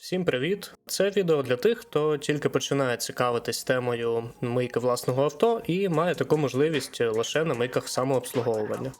Всім привіт! Це відео для тих, хто тільки починає цікавитись темою мийки власного авто і має таку можливість лише на мийках самообслуговування.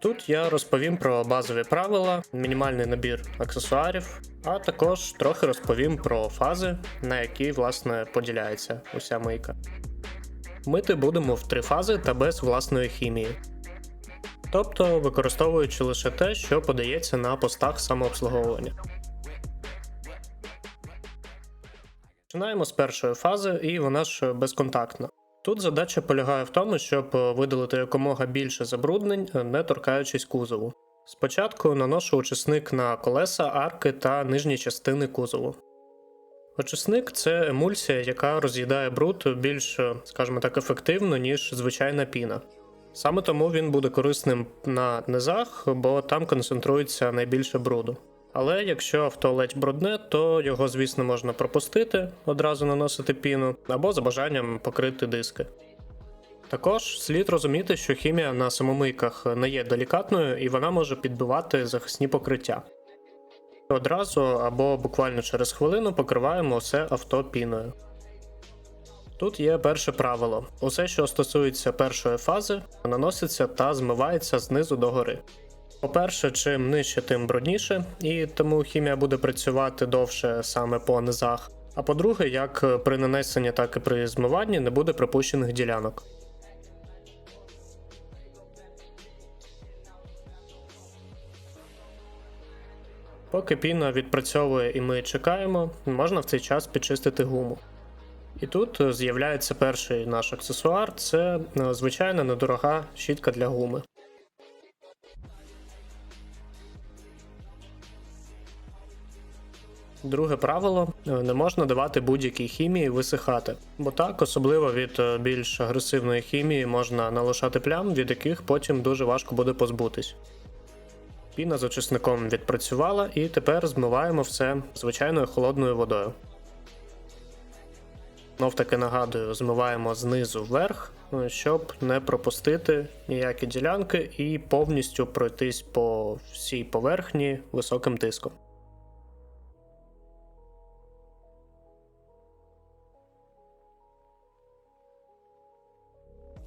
Тут я розповім про базові правила, мінімальний набір аксесуарів, а також трохи розповім про фази, на які власне поділяється уся мийка. Мити будемо в три фази та без власної хімії. Тобто використовуючи лише те, що подається на постах самообслуговування. Починаємо з першої фази, і вона ж безконтактна. Тут задача полягає в тому, щоб видалити якомога більше забруднень, не торкаючись кузову. Спочатку наношу очисник на колеса, арки та нижні частини кузову. Очисник це емульсія, яка роз'їдає бруд більш, скажімо так, ефективно, ніж звичайна піна. Саме тому він буде корисним на низах, бо там концентрується найбільше бруду. Але якщо авто ледь брудне, то його, звісно, можна пропустити, одразу наносити піну, або за бажанням покрити диски. Також слід розуміти, що хімія на самомийках не є делікатною і вона може підбивати захисні покриття. Одразу або буквально через хвилину покриваємо все авто піною. Тут є перше правило: усе, що стосується першої фази, наноситься та змивається знизу до гори. По-перше, чим нижче, тим брудніше, і тому хімія буде працювати довше саме по низах. А по-друге, як при нанесенні, так і при змиванні не буде пропущених ділянок. Поки піна відпрацьовує і ми чекаємо, можна в цей час підчистити гуму. І тут з'являється перший наш аксесуар це е, звичайна недорога щітка для гуми. Друге правило е, не можна давати будь-якій хімії висихати, бо так, особливо від е, більш агресивної хімії, можна налишати плям, від яких потім дуже важко буде позбутись. Піна з очисником відпрацювала, і тепер змиваємо все звичайною холодною водою. Знов таки нагадую, змиваємо знизу вверх, е, щоб не пропустити ніякі ділянки і повністю пройтись по всій поверхні високим тиском.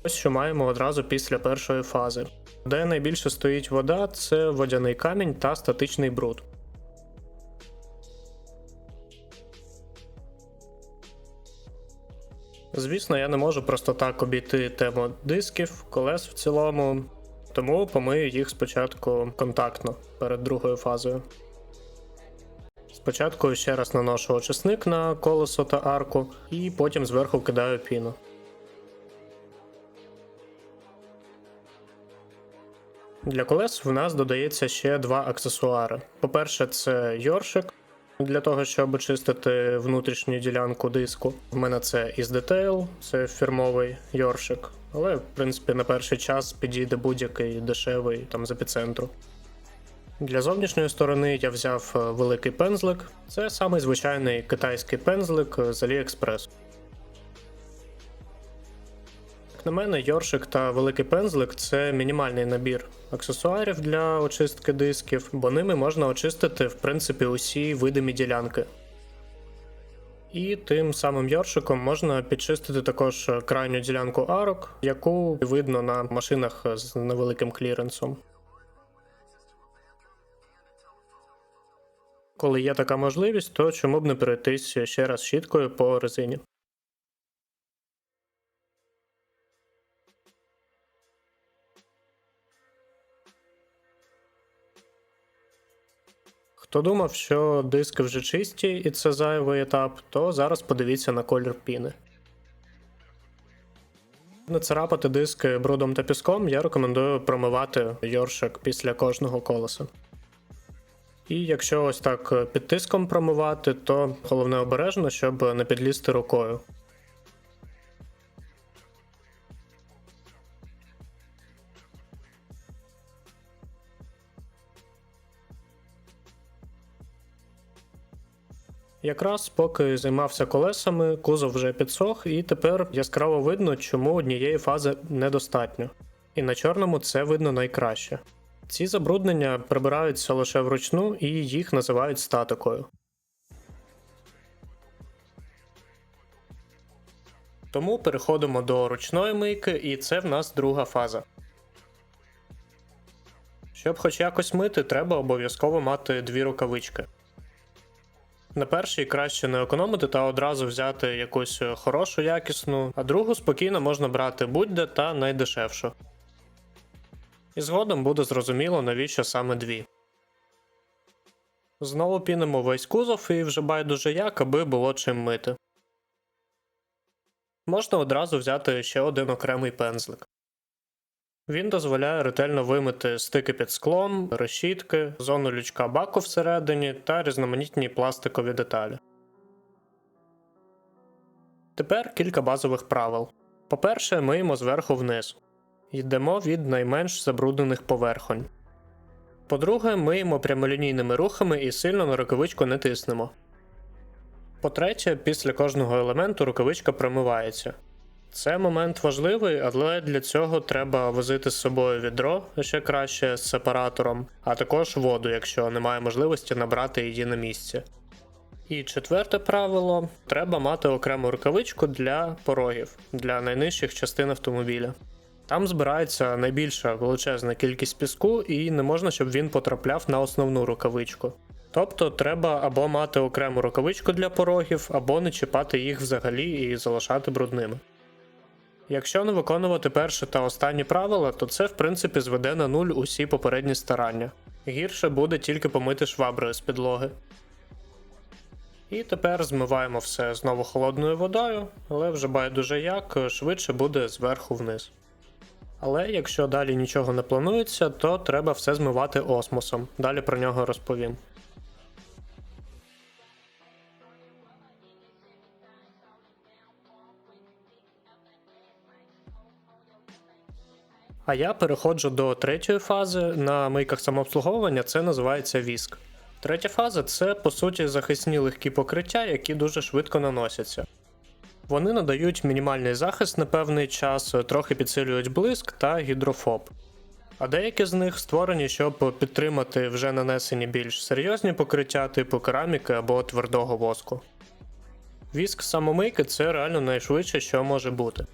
Ось що маємо одразу після першої фази. Де найбільше стоїть вода, це водяний камінь та статичний бруд. Звісно, я не можу просто так обійти тему дисків, колес в цілому, тому помию їх спочатку контактно перед другою фазою. Спочатку ще раз наношу очисник на колесо та арку, і потім зверху кидаю піну. Для колес в нас додається ще два аксесуари. По-перше, це йоршик для того, щоб очистити внутрішню ділянку диску. У мене це із Detail, це фірмовий йоршик. Але, в принципі, на перший час підійде будь-який дешевий там з епіцентру. Для зовнішньої сторони я взяв е, великий пензлик. Це самий звичайний китайський пензлик з AliExpress. На мене, йоршик та великий пензлик це мінімальний набір аксесуарів для очистки дисків, бо ними можна очистити в принципі усі видимі ділянки. І тим самим йоршиком можна підчистити також крайню ділянку арок, яку видно на машинах з невеликим кліренсом. Коли є така можливість, то чому б не перейтись ще раз щіткою по резині. Хто думав, що диски вже чисті і це зайвий етап, то зараз подивіться на колір піни. Не царапати диски брудом та піском, я рекомендую промивати йоршик після кожного колеса. І якщо ось так під тиском промивати, то головне обережно, щоб не підлізти рукою. Якраз поки займався колесами, кузов вже підсох, і тепер яскраво видно, чому однієї фази недостатньо. І на чорному це видно найкраще. Ці забруднення прибираються лише вручну і їх називають статикою. Тому переходимо до ручної мийки, і це в нас друга фаза. Щоб хоч якось мити, треба обов'язково мати дві рукавички. На першій краще не економити та одразу взяти якусь е, хорошу, якісну, а другу спокійно можна брати будь-де та найдешевшу. І згодом буде зрозуміло, навіщо саме дві. Знову пінимо весь кузов і вже байдуже як, аби було чим мити. Можна одразу взяти ще один окремий пензлик. Він дозволяє ретельно вимити стики під склом, решітки, зону лючка баку всередині та різноманітні пластикові деталі. Тепер кілька базових правил. По-перше, миємо зверху вниз. Йдемо від найменш забруднених поверхонь. По-друге, миємо прямолінійними рухами і сильно на рукавичку не тиснемо. По-третє, після кожного елементу рукавичка промивається. Це момент важливий, але для цього треба возити з собою відро ще краще з сепаратором, а також воду, якщо немає можливості набрати її на місці. І четверте правило: треба мати окрему рукавичку для порогів, для найнижчих частин автомобіля. Там збирається найбільша величезна кількість піску, і не можна, щоб він потрапляв на основну рукавичку. Тобто треба або мати окрему рукавичку для порогів, або не чіпати їх взагалі і залишати брудними. Якщо не виконувати перше та останні правила, то це в принципі зведе на нуль усі попередні старання. Гірше буде тільки помити шваброю з підлоги. І тепер змиваємо все знову холодною водою, але вже байдуже як, швидше буде зверху вниз. Але якщо далі нічого не планується, то треба все змивати осмосом. Далі про нього розповім. А я переходжу до третьої фази. На мийках самообслуговування це називається віск. Третя фаза це по суті захисні легкі покриття, які дуже швидко наносяться. Вони надають мінімальний захист на певний час, трохи підсилюють блиск та гідрофоб. А деякі з них створені, щоб підтримати вже нанесені більш серйозні покриття типу кераміки або твердого воску. Віск самомийки це реально найшвидше, що може бути.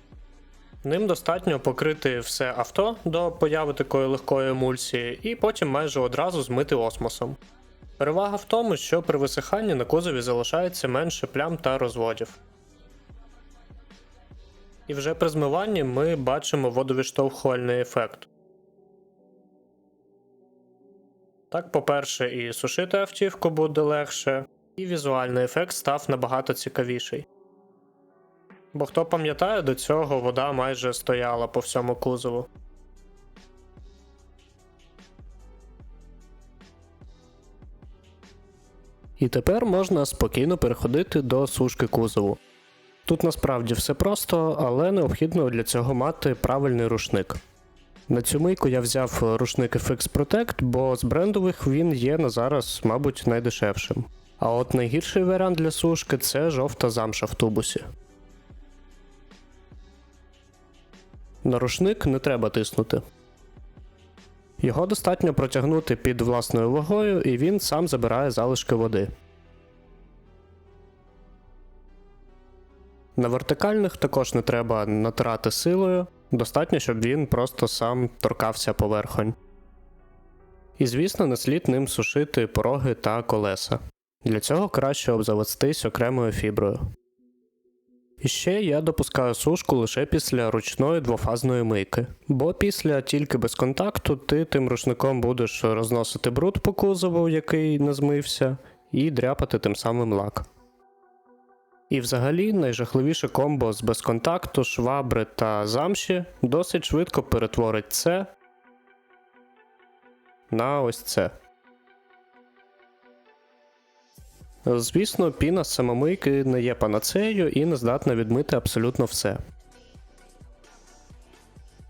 Ним достатньо покрити все авто до появи такої легкої емульсії, і потім майже одразу змити осмосом. Перевага в тому, що при висиханні на кузові залишається менше плям та розводів. І вже при змиванні ми бачимо водовідштовхувальний ефект. Так, по-перше, і сушити автівку буде легше, і візуальний ефект став набагато цікавіший. Бо хто пам'ятає, до цього вода майже стояла по всьому кузову. І тепер можна спокійно переходити до сушки кузову. Тут насправді все просто, але необхідно для цього мати правильний рушник. На цю мийку я взяв рушник FX Protect, бо з брендових він є на зараз, мабуть, найдешевшим. А от найгірший варіант для сушки це жовта замша в тубусі. На рушник не треба тиснути. Його достатньо протягнути під власною вагою, і він сам забирає залишки води. На вертикальних також не треба натирати силою, достатньо, щоб він просто сам торкався поверхонь. І звісно, не слід ним сушити пороги та колеса. Для цього краще обзавестись окремою фіброю. І ще я допускаю сушку лише після ручної двофазної мийки, бо після тільки без контакту ти тим рушником будеш розносити бруд по кузову, який не змився, і дряпати тим самим лак. І взагалі найжахливіше комбо з безконтакту, швабри та замші досить швидко перетворить це на ось це. Звісно, піна з самомийки не є панацеєю і не здатна відмити абсолютно все.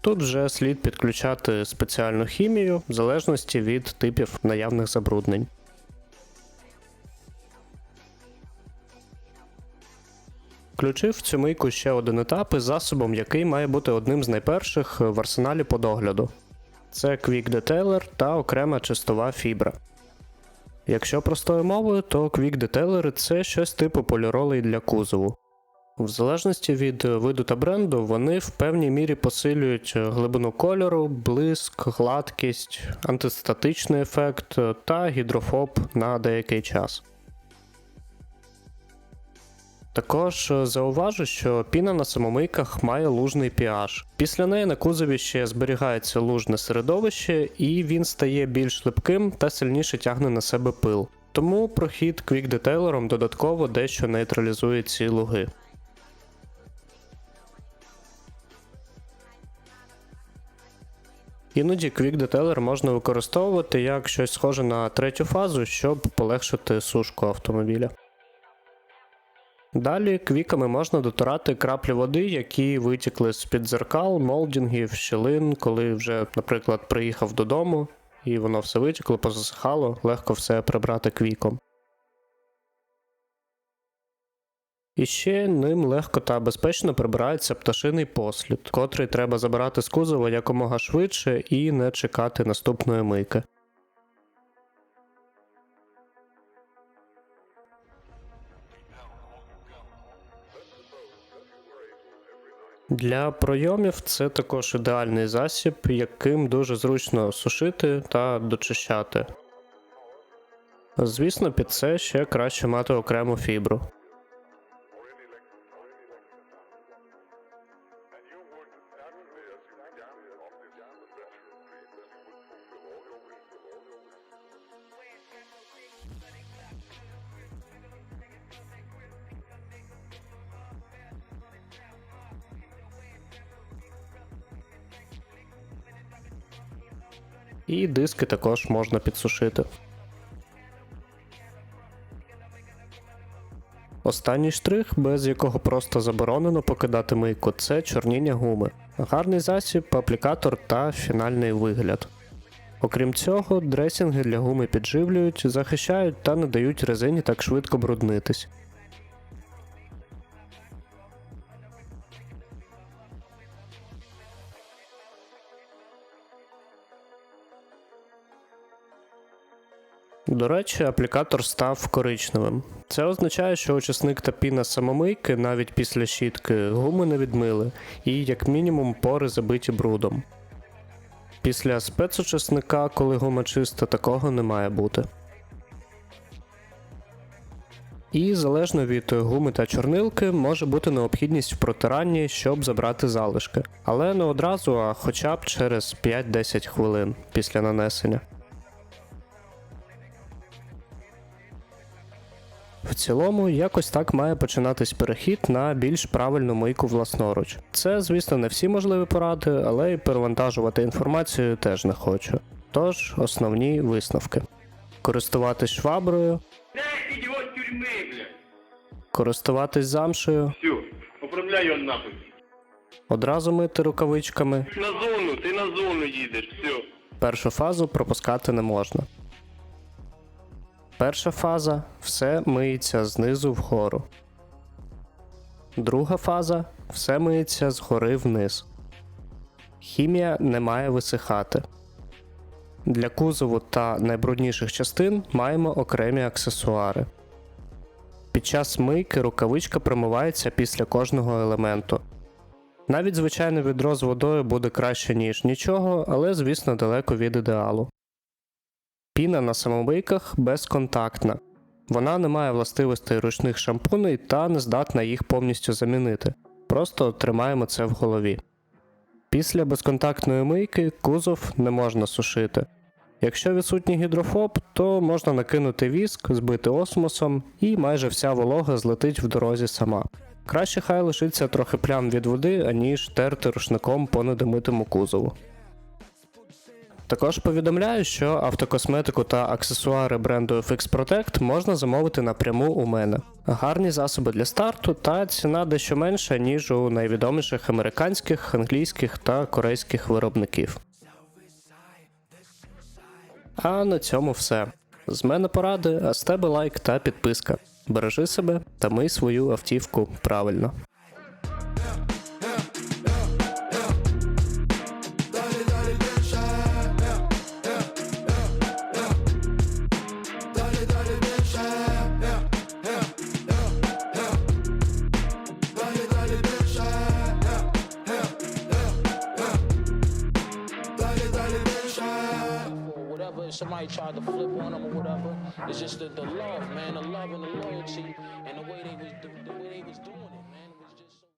Тут вже слід підключати спеціальну хімію в залежності від типів наявних забруднень. Включив цю мийку ще один етап із засобом, який має бути одним з найперших в арсеналі по догляду. Це Quick Detailer та окрема чистова фібра. Якщо простою мовою, то Detailer – це щось типу поліролей для кузову. В залежності від виду та бренду, вони в певній мірі посилюють е, глибину кольору, блиск, гладкість, антистатичний ефект е, та гідрофоб на деякий час. Також е, зауважу, що піна на самомийках має лужний pH. Після неї на кузові ще зберігається лужне середовище, і він стає більш липким та сильніше тягне на себе пил. Тому прохід квік-детейлером додатково дещо нейтралізує ці луги. Іноді квік-детейлер можна використовувати як щось схоже на третю фазу, щоб полегшити сушку автомобіля. Далі квіками можна дотирати краплі води, які витікли з-під дзеркал, молдінгів, щілин, коли вже, наприклад, приїхав додому і воно все витікло, позасихало, легко все прибрати квіком. І ще ним легко та безпечно прибирається пташиний послід, котрий треба забирати з кузова якомога швидше і не чекати наступної мийки. Для пройомів це також ідеальний засіб, яким дуже зручно сушити та дочищати. Звісно, під це ще краще мати окрему фібру. І диски також можна підсушити. Останній штрих, без якого просто заборонено покидати мийку, це чорніння гуми, гарний засіб, аплікатор та фінальний вигляд. Окрім цього, дресінги для гуми підживлюють, захищають та не дають резині так швидко бруднитись. До речі, аплікатор став коричневим. Це означає, що очисник та піна самомийки навіть після щітки гуми не відмили, і як мінімум пори забиті брудом. Після спецочисника, коли гума чиста, такого не має бути. І залежно від гуми та чорнилки може бути необхідність в протиранні, щоб забрати залишки, але не одразу, а хоча б через 5-10 хвилин після нанесення. Цілому, якось так має починатись перехід на більш правильну мийку власноруч. Це, звісно, не всі можливі поради, але й перевантажувати інформацію теж не хочу. Тож, основні висновки: користуватись шваброю, користуватись замшею, Все, его нахуй. одразу мити рукавичками, На зону, ти на зону їдеш, все. першу фазу пропускати не можна. Перша фаза все миється знизу вгору. Друга фаза все миється згори вниз. Хімія не має висихати. Для кузову та найбрудніших частин маємо окремі аксесуари. Під час мийки рукавичка промивається після кожного елементу. Навіть звичайне відро з водою буде краще, ніж нічого, але, звісно, далеко від ідеалу. Піна на самомийках безконтактна. Вона не має властивостей ручних шампуней та не здатна їх повністю замінити. Просто тримаємо це в голові. Після безконтактної мийки кузов не можна сушити. Якщо відсутній гідрофоб, то можна накинути віск, збити осмосом, і майже вся волога злетить в дорозі сама. Краще хай лишиться трохи плям від води, аніж терти рушником по недомитому кузову. Також повідомляю, що автокосметику та аксесуари бренду FX Protect можна замовити напряму у мене. Гарні засоби для старту та ціна дещо менша, ніж у найвідоміших американських, англійських та корейських виробників. А на цьому все. З мене поради, а з тебе лайк та підписка. Бережи себе та мий свою автівку правильно. If tried to flip on them or whatever. It's just the, the love, man, the